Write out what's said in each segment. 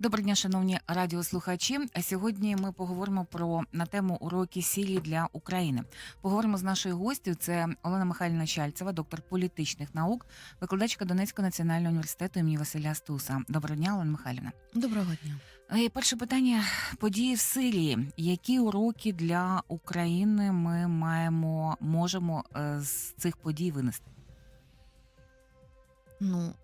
Доброго дня, шановні радіослухачі. Сьогодні ми поговоримо про на тему уроки сілі для України. Поговоримо з нашою гостю. Це Олена Михайлівна Чальцева, доктор політичних наук, викладачка Донецького національного університету імені Василя Стуса. Доброго дня, Олена Михайлівна. Доброго дня. Е, Перше питання: події в Сирії. Які уроки для України ми маємо можемо е, з цих подій винести? Ну,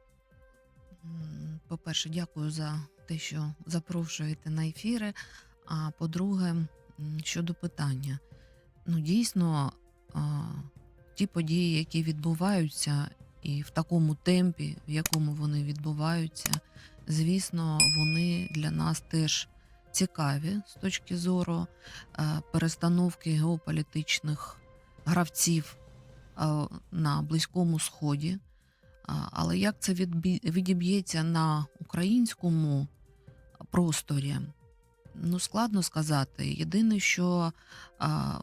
по-перше, дякую за те, що запрошуєте на ефіри. А по-друге, щодо питання, ну дійсно, ті події, які відбуваються, і в такому темпі, в якому вони відбуваються, звісно, вони для нас теж цікаві з точки зору е, перестановки геополітичних гравців е, на Близькому Сході. Але як це відіб'ється на українському просторі? Ну, складно сказати. Єдине, що а,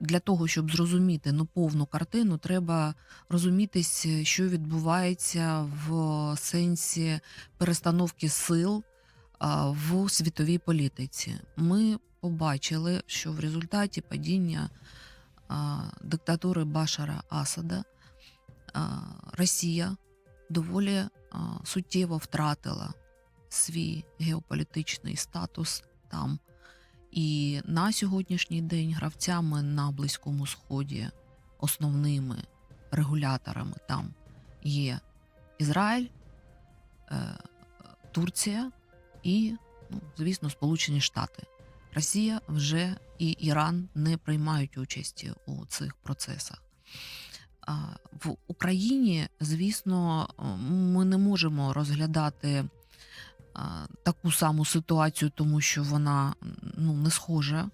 для того, щоб зрозуміти ну, повну картину, треба розумітись, що відбувається в сенсі перестановки сил а, в світовій політиці. Ми побачили, що в результаті падіння а, диктатури Башара Асада а, Росія доволі а, суттєво втратила свій геополітичний статус там. І на сьогоднішній день гравцями на Близькому Сході основними регуляторами там є Ізраїль, е, Турція і, ну, звісно, Сполучені Штати. Росія вже і Іран не приймають участі у цих процесах. В Україні, звісно, ми не можемо розглядати таку саму ситуацію, тому що вона ну, не схожа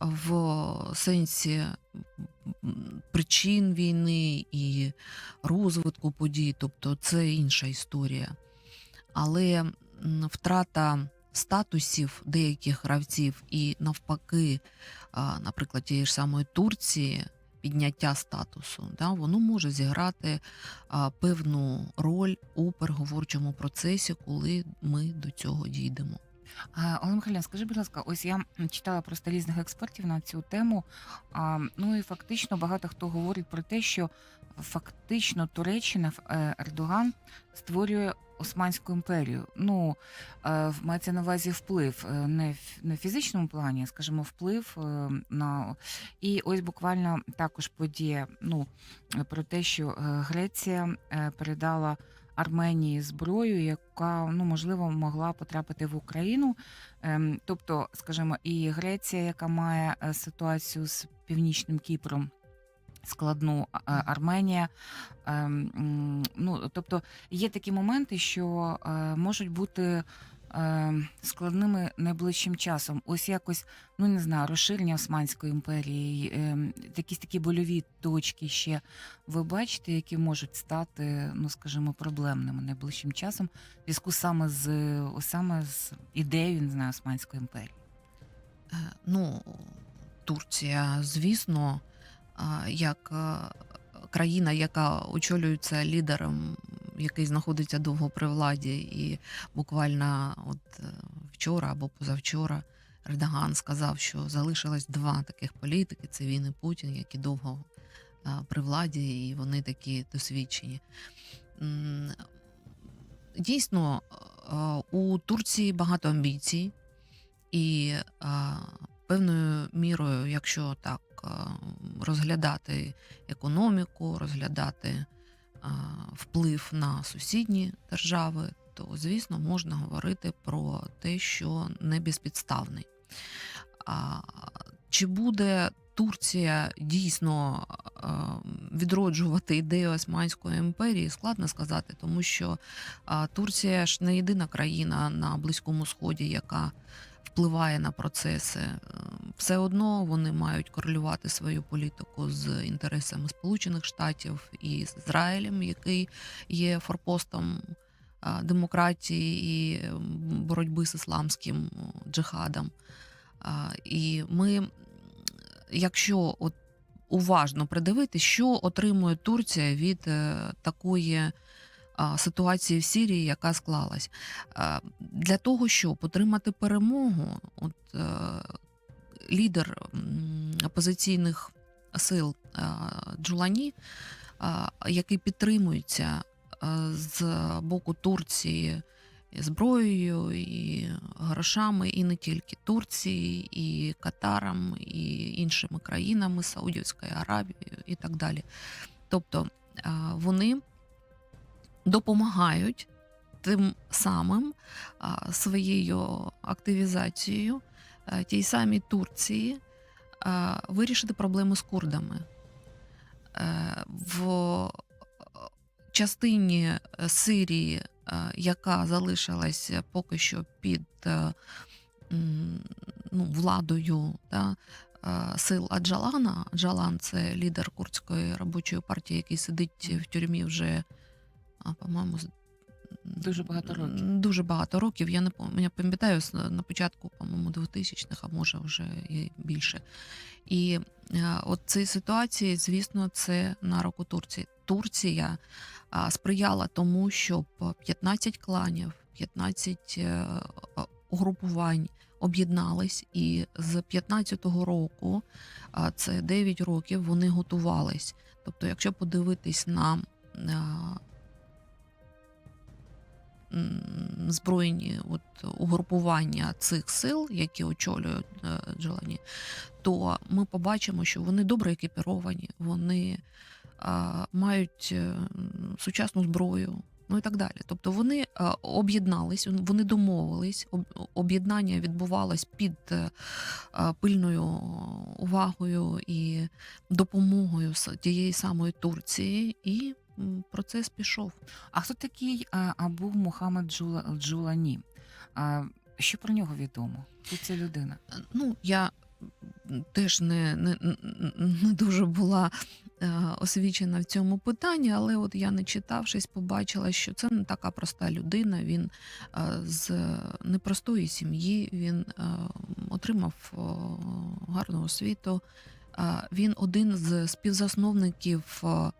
в сенсі причин війни і розвитку подій, тобто це інша історія. Але втрата статусів деяких гравців і навпаки, наприклад, тієї ж самої Турції, підняття статусу, да, воно може зіграти а, певну роль у переговорчому процесі, коли ми до цього дійдемо. Олена Михайлівна, скажи, будь ласка, ось я читала просто різних експертів на цю тему. Ну і фактично багато хто говорить про те, що фактично Туреччина е, Ердоган створює Османську імперію. Ну е, мається на увазі вплив е, не в не фізичному плані, а, скажімо, вплив е, на і ось буквально також подія. Ну про те, що Греція передала. Арменії зброю, яка ну можливо могла потрапити в Україну. Ем, тобто, скажімо, і Греція, яка має ситуацію з північним Кіпром. Складну Арменія. Ем, ну, тобто є такі моменти, що е, можуть бути е, складними найближчим часом. Ось якось, ну не знаю, розширення Османської імперії, ем, якісь такі больові точки ще ви бачите, які можуть стати, ну скажімо, проблемними найближчим часом в зв'язку саме з саме з ідеєю не знаю, Османської імперії. Е, Ну, Турція, звісно, як е, країна, яка очолюється лідером, який знаходиться довго при владі, і буквально от е, вчора або позавчора Ердоган сказав, що залишилось два таких політики: це він і Путін, які довго е, при владі, і вони такі досвідчені. Дійсно, у Турції багато амбіцій, і певною мірою, якщо так розглядати економіку, розглядати вплив на сусідні держави, то звісно можна говорити про те, що не безпідставний. Чи буде Турція дійсно відроджувати ідею Османської імперії, складно сказати, тому що Турція ж не єдина країна на Близькому Сході, яка впливає на процеси. Е, Все одно вони мають корелювати свою політику з інтересами Сполучених Штатів і з Ізраїлем, який є форпостом демократії і боротьби з ісламським джихадом. І ми, якщо от уважно придивитись, що отримує Турція від е, такої ситуації в Сирії, яка склалась. Для того, щоб отримати перемогу, от е, лідер опозиційних сил Джулані, який підтримується з боку Турції зброєю і грошами, і не тільки Турції, і Катаром, і іншими країнами, Саудівською Аравією і так далі. Тобто вони допомагають тим самим своєю активізацією тій самій Турції вирішити проблеми з курдами. Е, В частині е, Сирії, е, яка залишилася поки що під е, ну, владою да, е, сил Аджалана. Аджалан це лідер курдської робочої партії, який сидить в тюрмі вже, по-моєму, Дуже багато років. Дуже багато років. Я не я пам'ятаю на початку, по-моєму, 2000-х, а може вже і більше. І е, от цій ситуації, звісно, це на руку Турції. Турція сприяла тому, щоб 15 кланів, 15 е, угрупувань об'єднались, і з 15-го року, це 9 років, вони готувались. Тобто, якщо подивитись на а, м, збройні от, угрупування цих сил, які очолюють е, Джелані, то ми побачимо, що вони добре екіпіровані, вони мають е, сучасну зброю. Ну і так далі. Тобто вони об'єднались, вони домовились. Об'єднання відбувалось під е, пильною увагою і допомогою тієї самої Турції, і процес пішов. А хто такий Абу Мухаммед Джула, Джулані? Що про нього відомо? Хто ця людина? Ну, я теж не, не, не дуже була е, освічена в цьому питанні, але от я не читавшись, побачила, що це не така проста людина. Він е, з непростої сім'ї, він е, отримав гарну освіту. Він один з співзасновників е,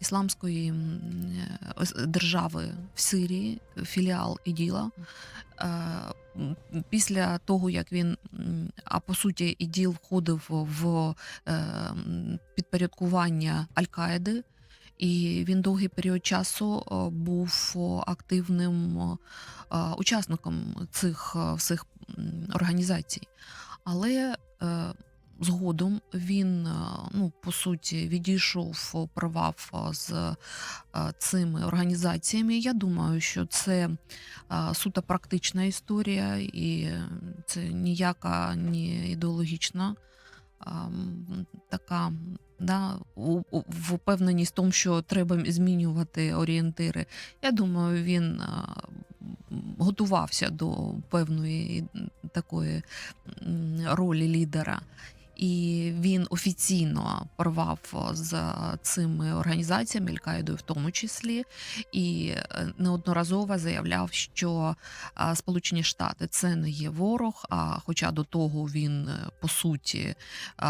ісламської е, держави в Сирії, філіал Іділа. Е, Після того, як він, а по суті, іділ входив в підпорядкування Аль-Каїди, і він довгий період часу був активним учасником цих всіх організацій. Але згодом він, е, ну, по суті, відійшов, о, порвав о, з е, цими організаціями. Я думаю, що це е, суто практична історія, і це ніяка не ідеологічна така. Да, впевненість в тому, що треба змінювати орієнтири. Я думаю, він готувався до певної такої ролі лідера. І він офіційно порвав з цими організаціями Аль-Каїдою в тому числі, і е, неодноразово заявляв, що Сполучені Штати це не є ворог. А хоча до того він е, по суті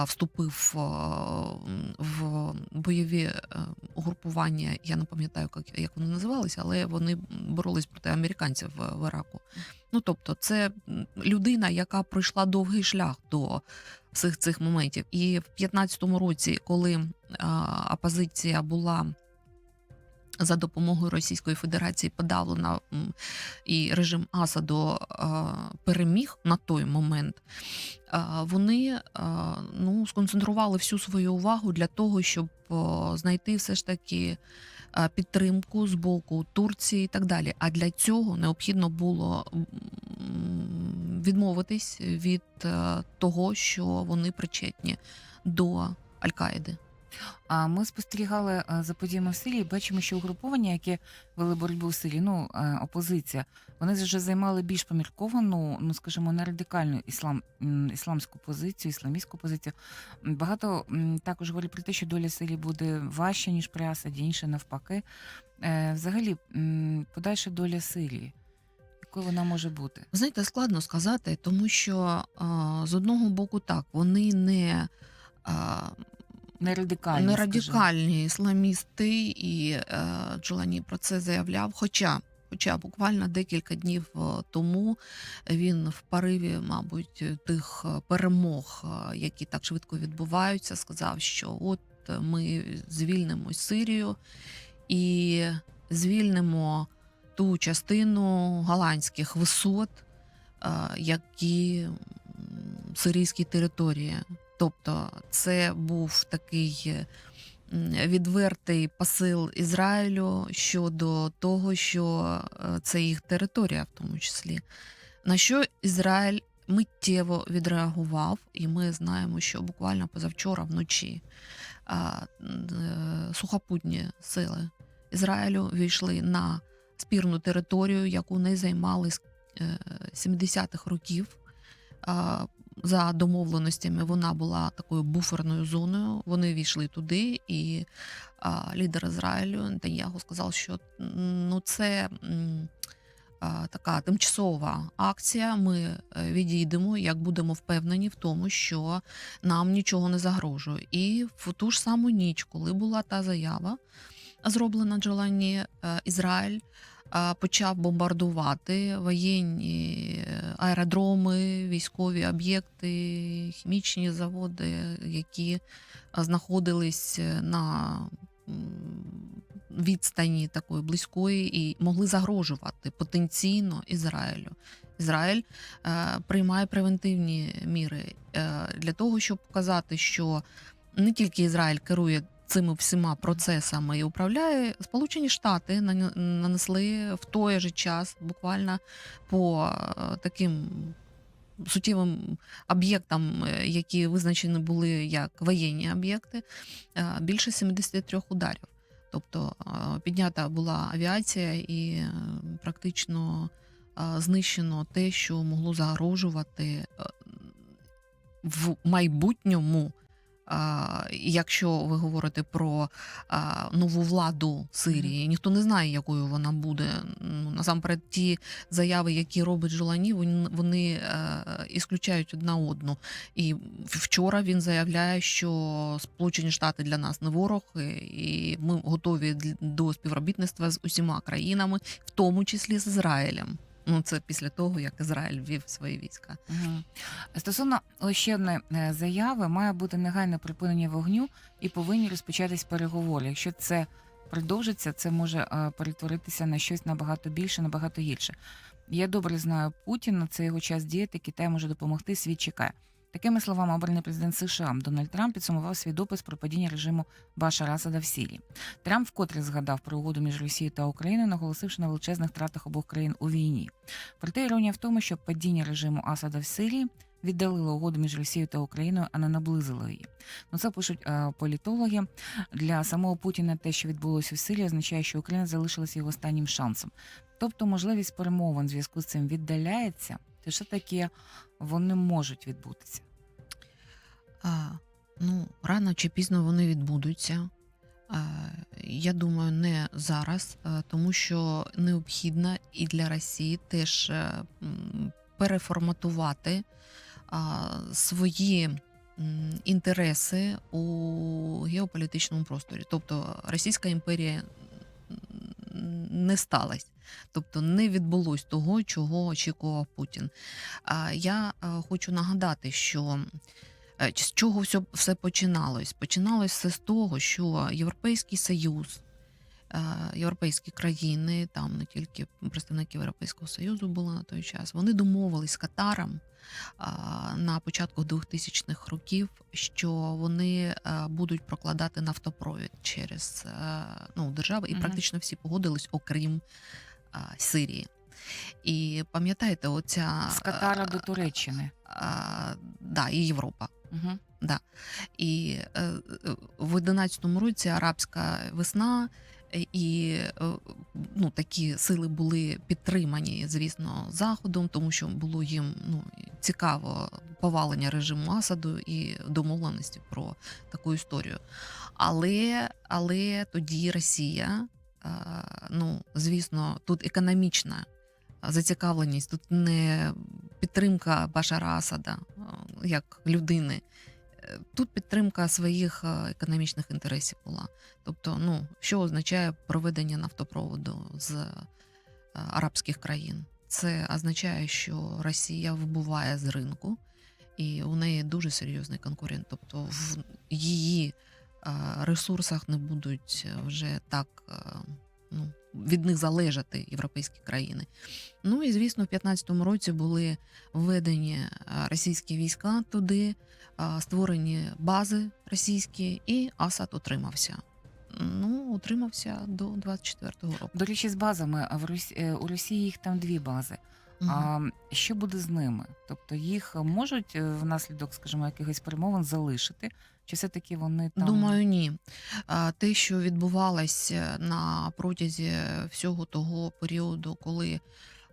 вступив е, в бойові е, угрупування. Я не пам'ятаю, як, вони називалися, але вони боролись проти американців в Іраку. Ну тобто, це людина, яка пройшла довгий шлях до всіх цих моментів. І в 15-му році, коли опозиція була за допомогою Російської Федерації подавлена і режим Асаду переміг на той момент, вони ну, сконцентрували всю свою увагу для того, щоб знайти все ж таки підтримку з боку Турції і так далі. А для цього необхідно було відмовитись від е, того, що вони причетні до Аль-Каїди. А ми спостерігали е, за подіями в Сирії. Бачимо, що угруповання, які вели боротьбу в Сирії, ну е, опозиція, вони вже займали більш помірковану, ну скажімо, не радикальну іслам ісламську позицію, ісламістську позицію. Багато також говорять про те, що доля Сирії буде важча ніж при Асаді, інше навпаки. Взагалі, подальша доля Сирії, якою вона може бути? Знаєте, складно сказати, тому що а, з одного боку, так вони не а, Не радикальні. не радикальні ісламісти, і е, Джолані про це заявляв. Хоча, хоча буквально декілька днів е, тому він в пориві, мабуть, тих е, перемог, які так швидко відбуваються, сказав, що от ми звільнимо Сирію і звільнимо ту частину голландських висот, е, які сирійські території. Тобто, це був такий відвертий посил Ізраїлю щодо того, що е, це їх територія, в тому числі. На що Ізраїль миттєво відреагував, і ми знаємо, що буквально позавчора вночі е, сухопутні сили Ізраїлю війшли на спірну територію, яку не займали з е, 70-х років. За домовленостями вона була такою буферною зоною. Вони війшли туди, і лідер Ізраїлю Нетаньягу сказав, що ну це така тимчасова акція. Ми е, відійдемо, як будемо впевнені в тому, що нам нічого не загрожує. І в ту ж саму ніч, коли була та заява, зроблена Джолані, е, Ізраїль е, почав бомбардувати воєнні е, аеродроми, військові об'єкти, хімічні заводи, які знаходились на відстані такої близької і могли загрожувати потенційно Ізраїлю. Ізраїль е, приймає превентивні міри е, для того, щоб показати, що не тільки Ізраїль керує цими всіма процесами і управляє, Сполучені Штати нанесли в той же час, буквально по е, таким суттєвим об'єктам, е, які визначені були як воєнні об'єкти, е, більше 73 ударів. Тобто піднята була авіація і практично знищено те, що могло загрожувати в майбутньому. Якщо ви говорите про нову владу Сирії, ніхто не знає, якою вона буде. Ну, насамперед, ті заяви, які робить Жолані, вони, е, ісключають одна одну. І вчора він заявляє, що Сполучені Штати для нас не ворог, і- ми готові до співробітництва з усіма країнами, в тому числі з Ізраїлем. Ну, це після того, як Ізраїль ввів свої війська. Угу. Стосовно ще одної е, заяви, має бути негайне припинення вогню і повинні розпочатись переговори. Якщо це продовжиться, це може е, перетворитися на щось набагато більше, набагато гірше. Я добре знаю Путіна, це його час діяти. Китай може допомогти. Світ чекає. Такими словами, обраний президент США Дональд Трамп підсумував свій допис про падіння режиму Башара Асада в Сирії. Трамп вкотре згадав про угоду між Росією та Україною, наголосивши на величезних втратах обох країн у війні. Проте іронія в тому, що падіння режиму Асада в Сирії віддалило угоду між Росією та Україною, а не наблизило її. Ну це пишуть е, політологи. Для самого Путіна те, що відбулося в Сирії, означає, що Україна залишилася його останнім шансом. Тобто, можливість перемовин в зв'язку з цим віддаляється, то все таки вони можуть відбутися. А, ну, рано чи пізно вони відбудуться. Я думаю, не зараз, тому що необхідно і для Росії теж е, переформатувати свої інтереси у геополітичному просторі. Тобто Російська імперія не сталася. Тобто не відбулось того, чого очікував Путін. Я е, хочу нагадати, що Е, З чого все, все починалось? Починалось все з того, що Європейський Союз, е, європейські країни, там не тільки представники Європейського Союзу були на той час, вони домовились з Катаром на початку 2000-х років, що вони будуть прокладати нафтопровід через ну, держави, і Мгм. практично всі погодились, окрім а, Сирії. І пам'ятаєте, оця З Катара е, до Туреччини. а, да, і Європа. Угу. І е, е, в 11-му році арабська весна, е, і е, ну, такі сили були підтримані, звісно, заходом, тому що було їм ну, цікаво повалення режиму Асаду і домовленості про таку історію. Але, але тоді Росія, е, ну, звісно, тут економічна зацікавленість, тут не підтримка Башара Асада е, як людини. е, тут підтримка своїх е, економічних інтересів була. Тобто, ну, що означає проведення нафтопроводу з е, арабських країн? Це означає, що Росія вибуває з ринку, і у неї дуже серйозний конкурент. Тобто в її е, ресурсах не будуть вже так е, ну, від них залежати європейські країни. Ну і звісно, в 2015 році були введені е, російські війська туди, е, створені бази російські, і Асад утримався. Ну, утримався до 24-го року. До речі, з базами а в Росі... е, у Росії їх там дві бази. Мгм. А що буде з ними? Тобто їх можуть е, внаслідок, скажімо, якихось перемовин залишити, чи все-таки вони там Думаю, ні. А, Те, що відбувалося на протязі всього того періоду, коли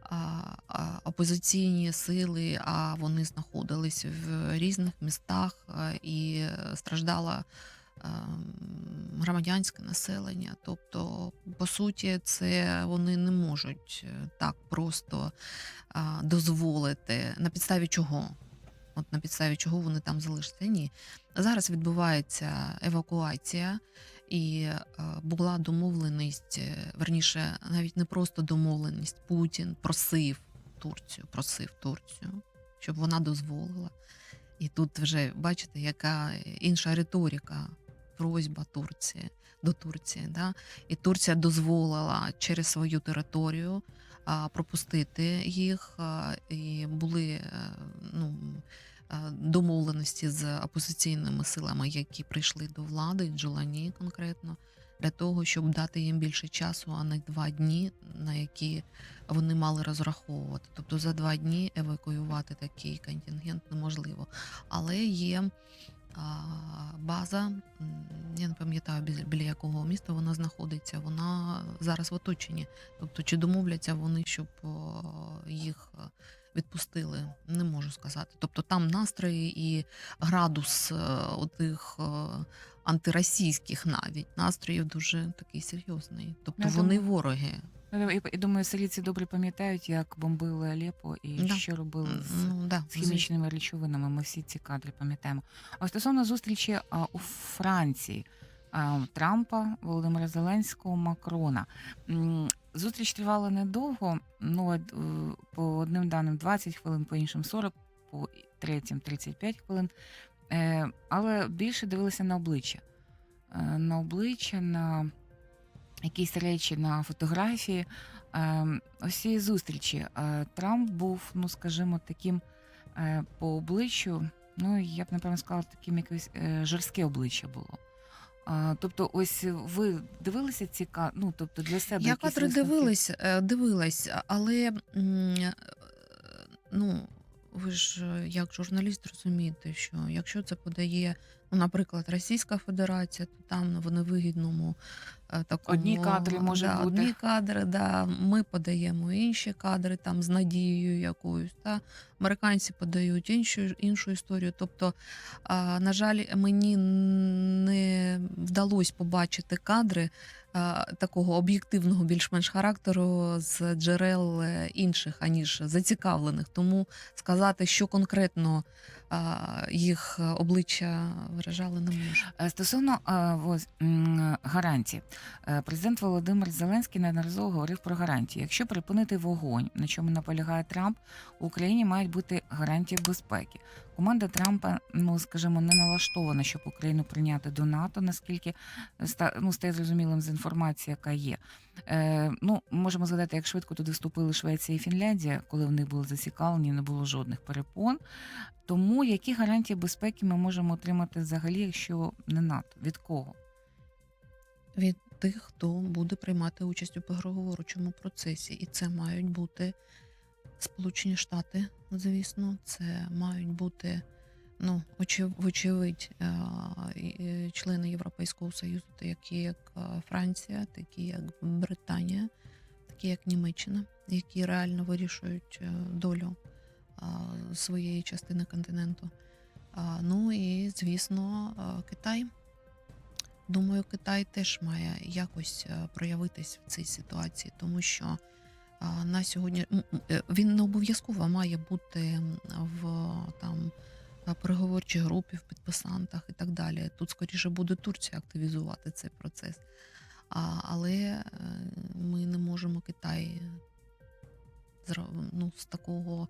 а, а, опозиційні сили, а вони знаходились в різних містах а, і страждало а, м, громадянське населення. Тобто, по суті, це вони не можуть е, так просто дозволити на підставі чого. От на підставі чого вони там залишаться? Ні. Зараз відбувається евакуація, і е, була домовленість, е, верніше, навіть не просто домовленість. Путін просив Турцію, просив Турцію, щоб вона дозволила. І тут вже бачите, яка інша риторика, просьба Турції до Турції. Да? І Турція дозволила через свою територію пропустити їх, і були е, ну, е, домовленості з опозиційними силами, які прийшли до влади, Джолані конкретно, для того, щоб дати їм більше часу, а не два дні, на які вони мали розраховувати. Тобто за два дні евакуювати такий контингент неможливо. Але є база, я не пам'ятаю біля, якого міста вона знаходиться. Вона зараз в оточенні. Тобто, чи домовляться вони, щоб їх відпустили, не можу сказати. Тобто там настрої і градус е, отих е, антиросійських навіть настроїв дуже такий серйозний. Тобто Я вони думаю, вороги. Ну, І, і думаю, сирійці добре пам'ятають, як бомбили Алепо і Да. що робили з, Ну, да, з хімічними речовинами. Ми всі ці кадри пам'ятаємо. А стосовно зустрічі а, у Франції а, Трампа, Володимира Зеленського, Макрона. М, Зустріч тривала недовго. Ну, от, е, по одним даним 20 хвилин, по іншим 40, по третім 35 хвилин. Е, але більше дивилися на обличчя. Е, на обличчя, на якісь речі на фотографії. Е, ось цієї зустрічі е, Трамп був, ну скажімо, таким е, по обличчю. Ну я б напевно сказала, таким якось е, жорстке обличчя було. А, тобто, ось ви дивилися ці ну, тобто для себе Я кадри дивилась, дивилась, але ну, ви ж е, як журналіст розумієте, що якщо це подає, ну, наприклад, Російська Федерація, то там в невигідному е, такому Одні кадри може да, бути. Одні кадри, да, ми подаємо інші кадри там з надією якоюсь. Та американці подають іншу іншу історію. Тобто, а, на жаль, мені не вдалося побачити кадри такого об'єктивного більш-менш характеру з джерел е, інших, аніж зацікавлених. Тому сказати, що конкретно їх обличчя виражали, не можу. Е, Стосовно е, Е, президент Володимир Зеленський неодноразово говорив про гарантії. Якщо припинити вогонь, на чому наполягає Трамп, у Україні мають бути гарантії безпеки. Команда Трампа, ну скажімо, не налаштована, щоб Україну прийняти до НАТО, наскільки ну, стає зрозумілим з інформації, яка є. Е, ну, можемо згадати, як швидко туди вступили Швеція і Фінляндія, коли вони були зацікавлені, не було жодних перепон. Тому які гарантії безпеки ми можемо отримати взагалі, якщо не НАТО? Від кого? Від тих, хто буде приймати участь у переговорчому процесі, і це мають бути Сполучені Штати, звісно, це мають бути ну, очев- вочевидь, е, члени Європейського Союзу, такі як е, Франція, такі як Британія, такі як Німеччина, які реально вирішують е, долю своєї частини континенту. Ну і звісно, Китай. Думаю, Китай теж має якось проявитись в цій ситуації, тому що на сьогодні е, він не обов'язково має бути в там переговорчій групі в підписантах і так далі. Тут скоріше буде Турція активізувати цей процес. А, але е, ми не можемо Китай ну, з такого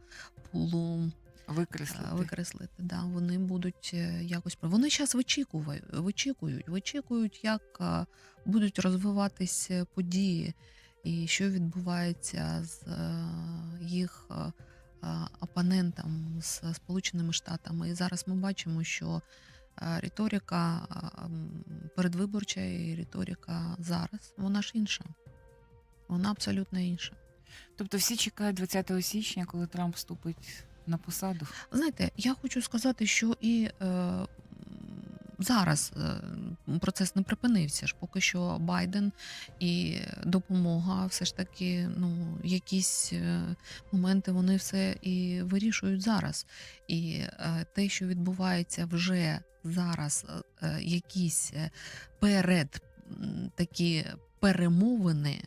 пулу Викреслити. Е, викреслити. Да, вони будуть якось вони зараз вичікують, вичікують, вичікують, як будуть розвиватись події, і що відбувається з е, їх е, е, опонентом з Сполученими Штатами. І зараз ми бачимо, що риторика передвиборча і риторика зараз вона ж інша. Вона абсолютно інша. Тобто всі чекають 20 січня, коли Трамп вступить на посаду. Знаєте, я хочу сказати, що і е, зараз е, процес не припинився ж. Поки що Байден і допомога, все ж таки, ну, якісь е, моменти вони все і вирішують зараз. І е, те, що відбувається вже зараз, якісь перед такі перемовини.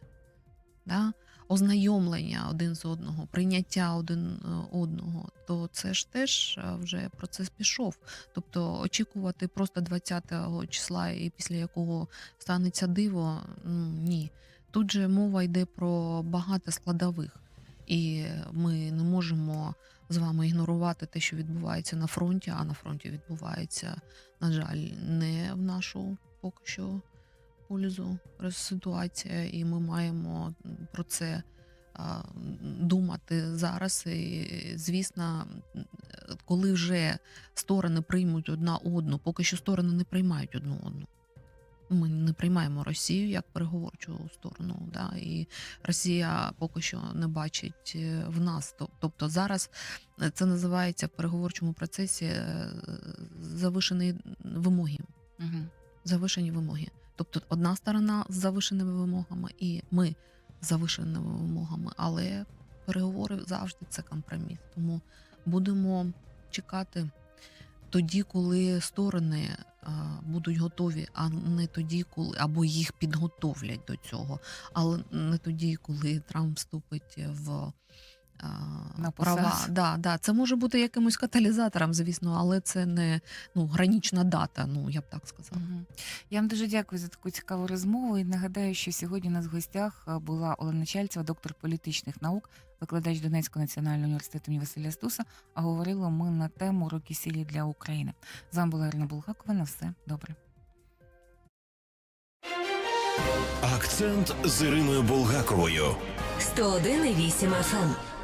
Да? Ознайомлення один з одного, прийняття один е, одного, то це ж теж е, вже процес пішов. Тобто очікувати просто 20-го числа, і після якого станеться диво, ну ні. Тут же мова йде про багато складових, і ми не можемо з вами ігнорувати те, що відбувається на фронті, а на фронті відбувається, на жаль, не в нашу поки що пользу ситуація, і ми маємо про це думати зараз. І, звісно, коли вже сторони приймуть одна одну, поки що сторони не приймають одну одну. Ми не приймаємо Росію як переговорчу сторону, да, і Росія поки що не бачить е, в нас. Тобто зараз е, це називається в переговорчому процесі е, завишені вимоги Угу. завишені вимоги. Тобто одна сторона з завишеними вимогами, і ми з завишеними вимогами, але переговори завжди це компроміс. Тому будемо чекати тоді, коли сторони а, будуть готові, а не тоді, коли або їх підготовлять до цього, але не тоді, коли Трамп вступить в. А, На Права, да, да, це може бути якимось каталізатором, звісно, але це не ну, гранічна дата, ну я б так сказала. Мгм. Я вам дуже дякую за таку цікаву розмову. І нагадаю, що сьогодні у нас в гостях була Олена Чальцева, доктор політичних наук, викладач Донецького національного університету імені Василя Стуса. А говорили ми на тему роки сілі для України. З вами була Ірина Булгакова. На все добре. Акцент з Іриною Булгаковою. 101,8 FM.